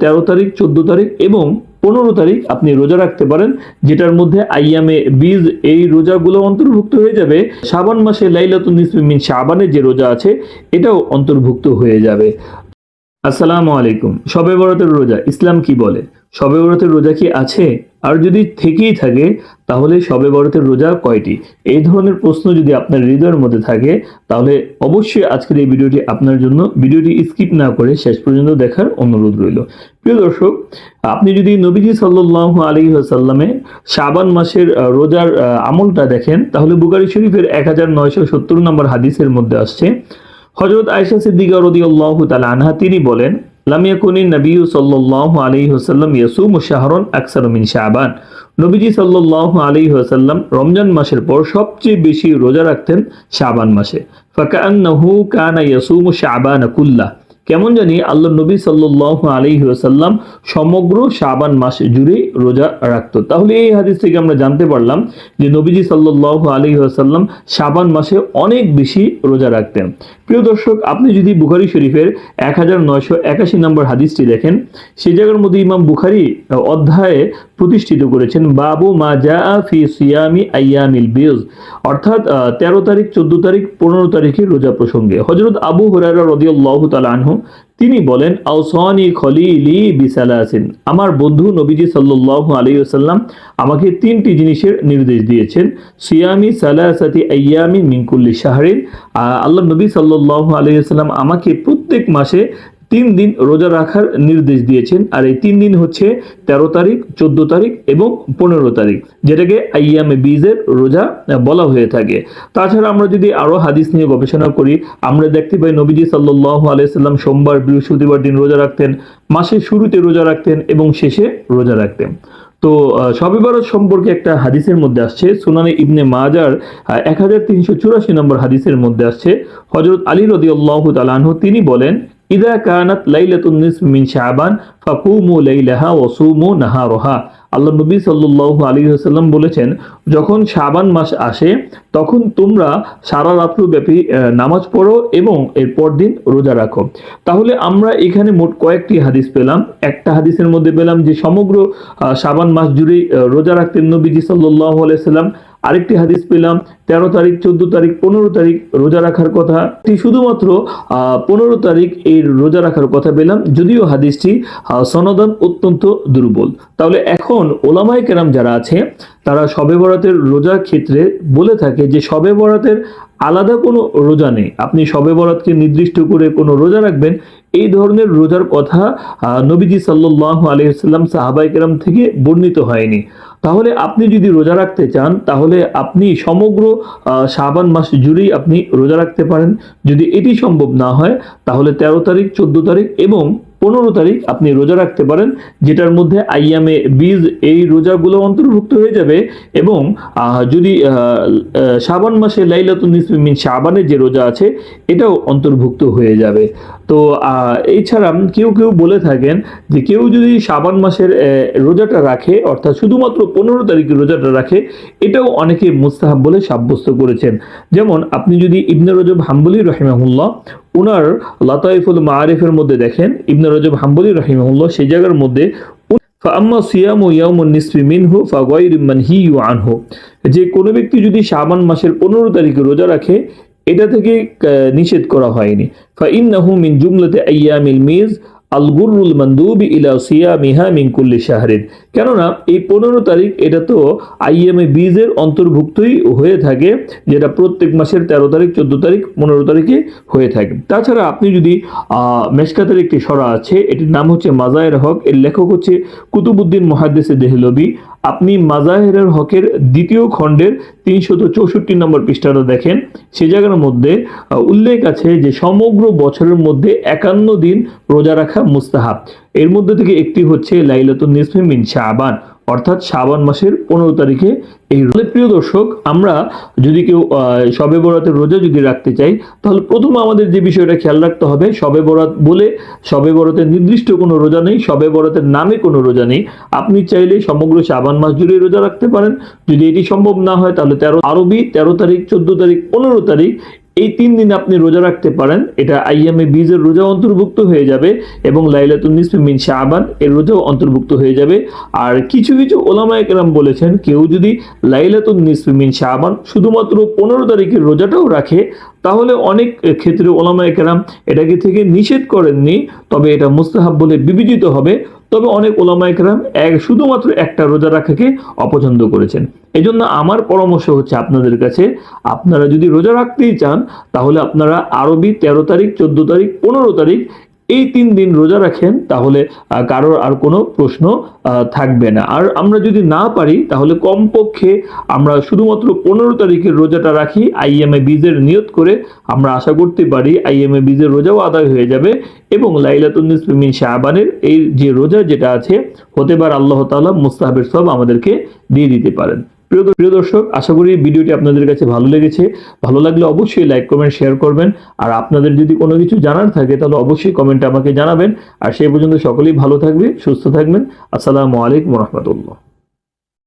তেরো তারিখ, চোদ্দ তারিখ এবং পনেরো তারিখ আপনি রোজা রাখতে পারেন, যেটার মধ্যে আইয়ামে বীজ এই রোজাগুলো অন্তর্ভুক্ত হয়ে যাবে। শ্রাবণ মাসে লাইলাত নিসমিন মিন শাবানের যে রোজা আছে, এটাও অন্তর্ভুক্ত হয়ে যাবে। আসসালামু আলাইকুম। শবে বরাতের রোজা, ইসলাম কি বলে? শবে বরাতের রোজা কি আছে? আর যদি থেকেই থাকে, তাহলে শবে বরাতের রোজা কয়টি? এই ধরনের প্রশ্ন যদি আপনার হৃদয়ের মধ্যে থাকে, তাহলে অবশ্যই আজকের এই ভিডিওটি আপনার জন্য ভিডিওটি স্কিপ না করে শেষ পর্যন্ত দেখার অনুরোধ রইল। প্রিয় দর্শক, আপনি যদি নবীজি সাল্লাহ আলী সাল্লামে শাবান মাসের রোজার আমলটা দেখেন, তাহলে বুকারি শরীফের এক হাজার নয়শো সত্তর নম্বর হাদিসের মধ্যে আসছে হজরত আয়সা সিদ্দিকা রদিউল্লাহ তালা আনহা, তিনি বলেন লামিয়া কুনি নবী সাল্লাহ আলী হোসাল্লাম ইয়াসু মুশাহরণ আকসার মিন শাহবান নবীজি সাল্লাহ আলী হোসাল্লাম রমজান মাসের পর সবচেয়ে বেশি রোজা রাখতেন শাবান মাসে। ফাকান্নাহু কানা ইয়াসুমু শাহবান কুল্লাহ। কেমন জানি আল্লাহ নবী সাল্লাল্লাহু আলাইহি ওয়াসাল্লাম সমগ্র শাবান মাস জুড়ে রোজা রাখতো। তাহলে এই হাদিস থেকে আমরা জানতে পারলাম যে নবীজি সাল্লাল্লাহু আলাইহি ওয়াসাল্লাম শাবান মাসে অনেক বেশি রোজা রাখতেন। প্রিয় দর্শক, আপনি যদি বুখারি শরীফের এক হাজার নয়শো একাশি নম্বর হাদিসটি দেখেন সেই জায়গার মধ্যে ইমাম বুখারি অধ্যায়ে প্রতিষ্ঠিত করেছেন, বাবু মা জা ফি সিয়ামি আইয়ামিল বিজ অর্থাৎ তেরো তারিখ, চোদ্দ তারিখ, পনেরো তারিখের রোজা প্রসঙ্গে। হজরত আবু হুরায়রা রদিয়াল্লাহু তাআলা আনহু তিনি বলেন, আউসানি খলিলি বিসালাসিন। আমার বন্ধু নবীজি সাল্লু আলী আসাল্লাম আমাকে তিনটি জিনিসের নির্দেশ দিয়েছেন। সিয়ামি সালাসাতি আয়ামি মিঙ্কুল্লি কুল্লি শাহরিন। আল্লাহ নবী সাল্লু আলী আসাল্লাম আমাকে প্রত্যেক মাসে তিন দিন রোজা রাখার নির্দেশ দিয়েছেন। আর এই তিন দিন হচ্ছে তেরো তারিখ, চোদ্দ তারিখ এবং পনেরো তারিখ, যেটাকে আইয়ামে বীজের রোজা বলা হয়ে থাকে। তাছাড়া আমরা যদি আরও হাদিস নিয়ে গবেষণা করি, আমরা দেখতে পাই নবীজি সাল্লাহ আলাইসাল্লাম সোমবার, বৃহস্পতিবার দিন রোজা রাখতেন, মাসের শুরুতে রোজা রাখতেন এবং শেষে রোজা রাখতেন। তো সবে বরাত সম্পর্কে একটা হাদিসের মধ্যে আসছে, সুনানে ইবনে মাজার এক হাজার তিনশো চুরাশি নম্বর হাদিসের মধ্যে আসছে। হজরত আলী রদি আল্লাহ তালানহ তিনি বলেন ইদা কানাত লাইলাতুন নিসফ মিন শাবান ফাকুমু লাইলাহা ওয়া সুমু নাহারহা আল্লাহ নবী সাল্লাল্লাহু আলাইহি ওয়াসাল্লাম বলেছেন, যখন শাবান মাস আসে, তখন তোমরা সারা রাত্র ব্যাপী নামাজ পড়ো এবং এর পরদিন রোজা রাখো। তাহলে আমরা এখানে মোট কয়েকটি হাদিস পেলাম। একটা হাদিসের মধ্যে পেলাম যে সমগ্র শাবান মাস জুড়েই রোজা রাখতেন নবীজি সাল্লাল্লাহু আলাইহি সাল্লাম আরেকটি হাদিস পেলাম, তেরো তারিখ, চোদ্দ তারিখ, পনেরো তারিখ রোজা রাখার কথা। শুধুমাত্র পনেরো তারিখ এই রোজা রাখার কথা পেলাম, যদিও হাদিসটি সনদন অত্যন্ত দুর্বল। তাহলে এখন ওলামাই কেরাম যারা আছে, তারা শবে বরাতের রোজার ক্ষেত্রে বলে থাকে যে শবে বরাতের আলাদা কোনো রোজা নেই। আপনি শবে বরাতকে নির্দিষ্ট করে কোনো রোজা রাখবেন, এই ধরনের রোজার কথা নবীজি সাল্লাহ সাহাবাই কেরাম থেকে বর্ণিত হয়নি। তাহলে আপনি যদি রোজা রাখতে চান, তাহলে আপনি সমগ্র শাবান মাস জুড়েই আপনি রোজা রাখতে পারেন। যদি এটি সম্ভব না হয়, তাহলে তেরো তারিখ, চোদ্দ তারিখ এবং পনেরো তারিখ আপনি রোজা রাখতে পারেন, যেটার মধ্যে আইয়ামে বীজ এই রোজাগুলো অন্তর্ভুক্ত হয়ে যাবে এবং যদি শ্রাবণ মাসে লাইলাতুন নিসফি মিন শাবানের যে রোজা আছে, এটাও অন্তর্ভুক্ত হয়ে যাবে। তো এছাড়া কেউ কেউ বলে থাকেন যে কেউ যদি শ্রাবণ মাসের রোজাটা রাখে, অর্থাৎ শুধুমাত্র পনেরো তারিখের রোজাটা রাখে, এটাও অনেকে মুস্তাহাব বলে সাব্যস্ত করেছেন। যেমন আপনি যদি ইবনে রজব হাম্বলি রহিমাহুল্লাহ, উনার লাতাইফুল মাআরিফের মধ্যে দেখেন, ইবনে রজব হাম্বলি রহিমাহুল্লাহ সেই জায়গার মধ্যে যে কোনো ব্যক্তি যদি শাবান মাসের পনেরো তারিখে রোজা রাখে, এটা থেকে নিষেধ করা হয়নি। ফা ইন্নাহু মিন জুমলাতে আইয়ামিল মিজ আল গুরুল মন্দুবি ইলা সিয়ামিহা মিন কুল্লি শাহরিন। কেননা এই পনেরো তারিখ এটা তো আইএমএ বীজের অন্তর্ভুক্তই হয়ে থাকে, যেটা প্রত্যেক মাসের তেরো তারিখ, চোদ্দ তারিখ, পনেরো তারিখে হয়ে থাকে। তাছাড়া আপনি যদি মেশকাতের একটি সরা আছে, এটির নাম হচ্ছে মাজায়ের হক, এর লেখক হচ্ছে কুতুবুদ্দিন মহাদ্দেসে দেহলবি। আপনি মাজাহেরের হকের দ্বিতীয় খণ্ডের তিনশত চৌষট্টি নম্বর পৃষ্ঠাটা দেখেন। সে জায়গার মধ্যে উল্লেখ আছে যে সমগ্র বছরের মধ্যে একান্ন দিন রোজা রাখা মুস্তাহাব। এর মধ্যে থেকে একটি হচ্ছে লাইলাতুন নিসফে মিন শাবান। অর্থাৎ শাবান মাসের পনেরো তারিখে এই প্রিয় দর্শক, আমরা যদি কেউ শবে বরাতের রোজা যদি রাখতে চাই, তাহলে প্রথম আমাদের যে বিষয়টা খেয়াল রাখতে হবে, শবে বরাত বলে শবে বরাতের নির্দিষ্ট কোনো রোজা নেই, শবে বরাতের নামে কোনো রোজা নেই। আপনি চাইলে সমগ্র শাবান মাস জুড়ে রোজা রাখতে পারেন। যদি এটি সম্ভব না হয়, তাহলে তেরো আরবি তেরো তারিখ, চোদ্দ তারিখ, পনেরো তারিখ এই তিন দিন আপনি রোজা রাখতে পারেন। এটা আইয়ামে বীজের রোজা অন্তর্ভুক্ত হয়ে যাবে এবং লাইলাতুন নিসফি মিন শাহবান এর রোজাও অন্তর্ভুক্ত হয়ে যাবে। আর কিছু কিছু ওলামা একরাম বলেছেন, কেউ যদি লাইলাতুন নিসফি মিন শাহবান শুধুমাত্র পনেরো তারিখের রোজাটাও রাখে তাহলে অনেক ক্ষেত্রে ওলামা কেরাম এটাকে থেকে নিষেধ করেননি, তবে এটা মুস্তাহাব বলে বিবেচিত হবে। তবে অনেক ওলামা একরাম এক, শুধুমাত্র একটা রোজা রাখাকে অপছন্দ করেছেন। এজন্য আমার পরামর্শ হচ্ছে আপনাদের কাছে, আপনারা যদি রোজা রাখতেই চান, তাহলে আপনারা আরবি তেরো তারিখ, চোদ্দ তারিখ, পনেরো তারিখ এই তিন দিন রোজা রাখেন, তাহলে কারোর আর কোনো প্রশ্ন থাকবে না। আর আমরা যদি না পারি, তাহলে কমপক্ষে আমরা শুধুমাত্র পনেরো তারিখের রোজাটা রাখি, আইএমএ বীজের নিয়ত করে আমরা আশা করতে পারি আইএমএ বীজের রোজাও আদায় হয়ে যাবে এবং লাইলাতুন নিসফি মিন শাহবানের এই যে রোজা যেটা আছে, হতে পারে আল্লাহ তাআলা মুস্তাহাবের সব আমাদেরকে দিয়ে দিতে পারেন। প্রিয় দর্শক আশা করি ভিডিওটি আপনাদের কাছে ভালো লেগেছে। ভালো লাগলে অবশ্যই লাইক, কমেন্ট, শেয়ার করবেন। আর আপনাদের যদি কোনো কিছু জানার থাকে, তাহলে অবশ্যই কমেন্টে আমাকে জানাবেন। আর সেই পর্যন্ত সকলেই ভালো থাকবে, সুস্থ থাকবেন। আসসালামু আলাইকুম রহমতুল্লাহ।